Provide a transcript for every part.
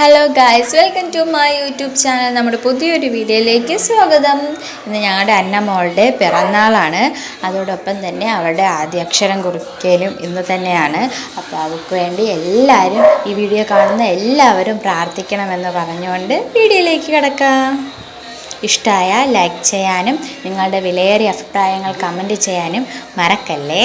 Hello guys welcome to my YouTube channel നമ്മുടെ പുതിയൊരു വീഡിയോയിലേക്ക് സ്വാഗതം. ഇന്ന് ഞങ്ങളുടെ അന്നമോളുടെ പിറന്നാളാണ്. അതോടൊപ്പം തന്നെ അവളുടെ ആദ്യ അക്ഷരം കുറിക്കലും ഇന്ന് തന്നെയാണ്. അപ്പോൾ അവൾക്ക് വേണ്ടി എല്ലാവരും ഈ വീഡിയോ കാണുന്ന എല്ലാവരും പ്രാർത്ഥിക്കണമെന്ന് പറഞ്ഞുകൊണ്ട് വീഡിയോയിലേക്ക് കിടക്കാം. ഇഷ്ടമായ ലൈക്ക് ചെയ്യാനും നിങ്ങളുടെ വിലയേറിയ അഭിപ്രായങ്ങൾ കമന്റ് ചെയ്യാനും മറക്കല്ലേ?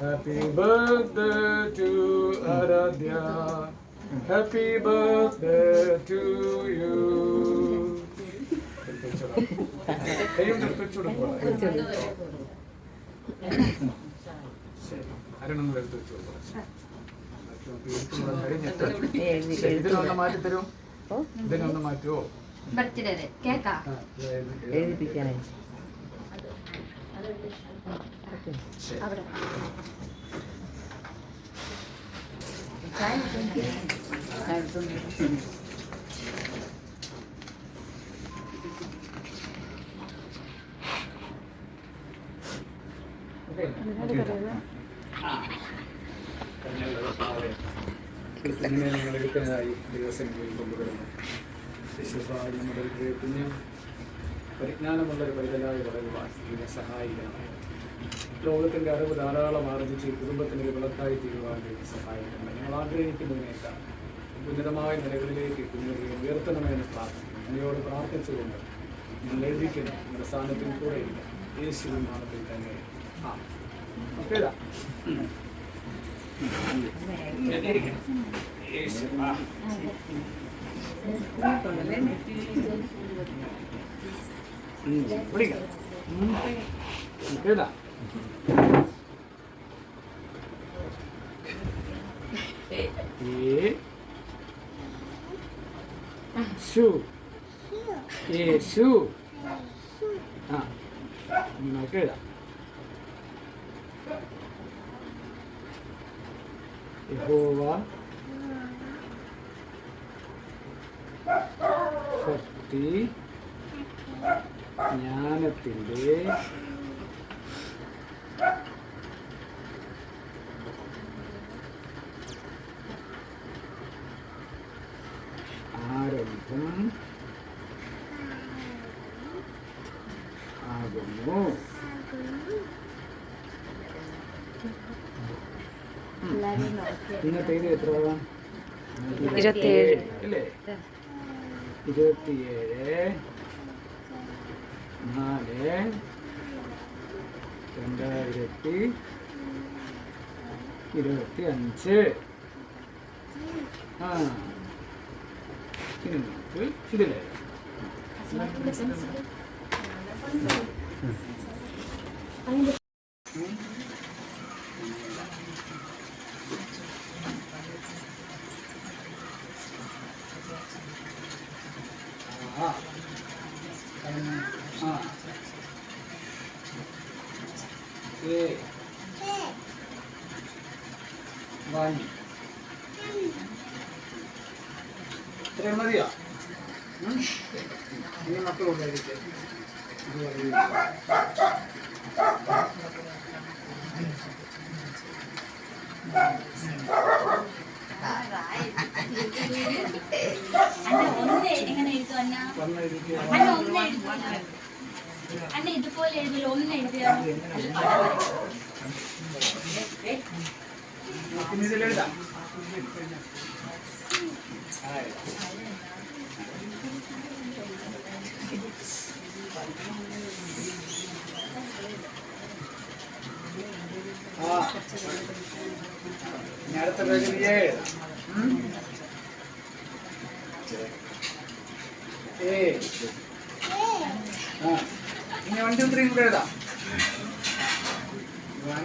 Happy birthday to Aradhya. Happy birthday to you. ഇതിനൊന്ന് മാറ്റി തരും ഇതിനൊന്ന് മാറ്റുമോ ബർത്ത്ഡേ കേക്കാ ആ, നിങ്ങൾ എടുക്കുന്നതായി ദിവസങ്ങളിൽ കൊണ്ടുവരുന്നു ശിശുപാടി മുതൽ കുഞ്ഞ് പരിജ്ഞാനമുള്ള ഒരു പൈതലായി വളരുവാൻ ഇതിനെ സഹായിക്കണം ലോകത്തിന്റെ അറിവ് ധാരാളം ആർജിച്ച് കുടുംബത്തിന് ഒരു വിളക്കായി തീരുവാൻ ദൈവം സഹായിക്കണം നിങ്ങൾ ആഗ്രഹിക്കുന്നതിനേക്കാൾ ഉന്നതമായ നിലകളിലേക്ക് കുഞ്ഞുങ്ങളെ ഉയർത്തണമെന്ന് പ്രാർത്ഥിക്കുന്നു. അങ്ങയോട് പ്രാർത്ഥിച്ചുകൊണ്ട് നിങ്ങൾ എഴുതിക്കുന്നു നിങ്ങളുടെ സ്ഥാനത്തിൽ കൂടെ ഇല്ല യേശു നാമത്തിൽ തന്നെ. ആ ഇതാ യേശു. ആ. பிடிங்க கேதா ஏ ஷூ ஏ ஷூ ஆ கேதா యహోవా శక్తి ജ്ഞാനത്തിന്റെ ആരംഭം ആകുന്നു. ഇന്നത്തെ ഇത് എത്ര ഇരുപത്തിയേഴ്. അല്ലേ? ഇരുപത്തിയേഴ്. முன்னாலே ரெண்டாயிரத்தி இருபத்தி அஞ்சு இதில் Thank you. വൺ ഇത്രയും മതിയോ? ഇനി മക്കളുണ്ടായിരിക്കെ അന്ന ഇതുപോലെ എഴുതില്ല ഒന്ന് എഴുതിയാ പിന്നെ ഇതിലെഴുതാം അടുത്ത ഉം? ഏ. ആ. ഇനി വൺ ടു ത്രീ കൂടെ എഴുതാം. One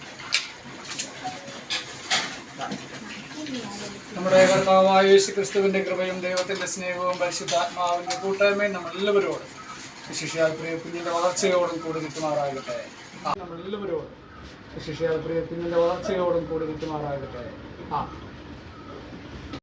നമ്മുടെ കർത്താവായ യേശു ക്രിസ്തുവിന്റെ കൃപയും ദൈവത്തിന്റെ സ്നേഹവും പരിശുദ്ധാത്മാവിന്റെ കൂട്ടായ്മയും നമ്മളെല്ലാവരോടും ശിഷ്യാൽ പ്രിയ വളർച്ചയോടും കൂടി നിൽക്കുമാറാകട്ടെ. നമ്മളെല്ലാവരോടും ശിഷ്യാൽ പ്രിയ വളർച്ചയോടും കൂടി നിൽക്കുമാറാകട്ടെ. ആ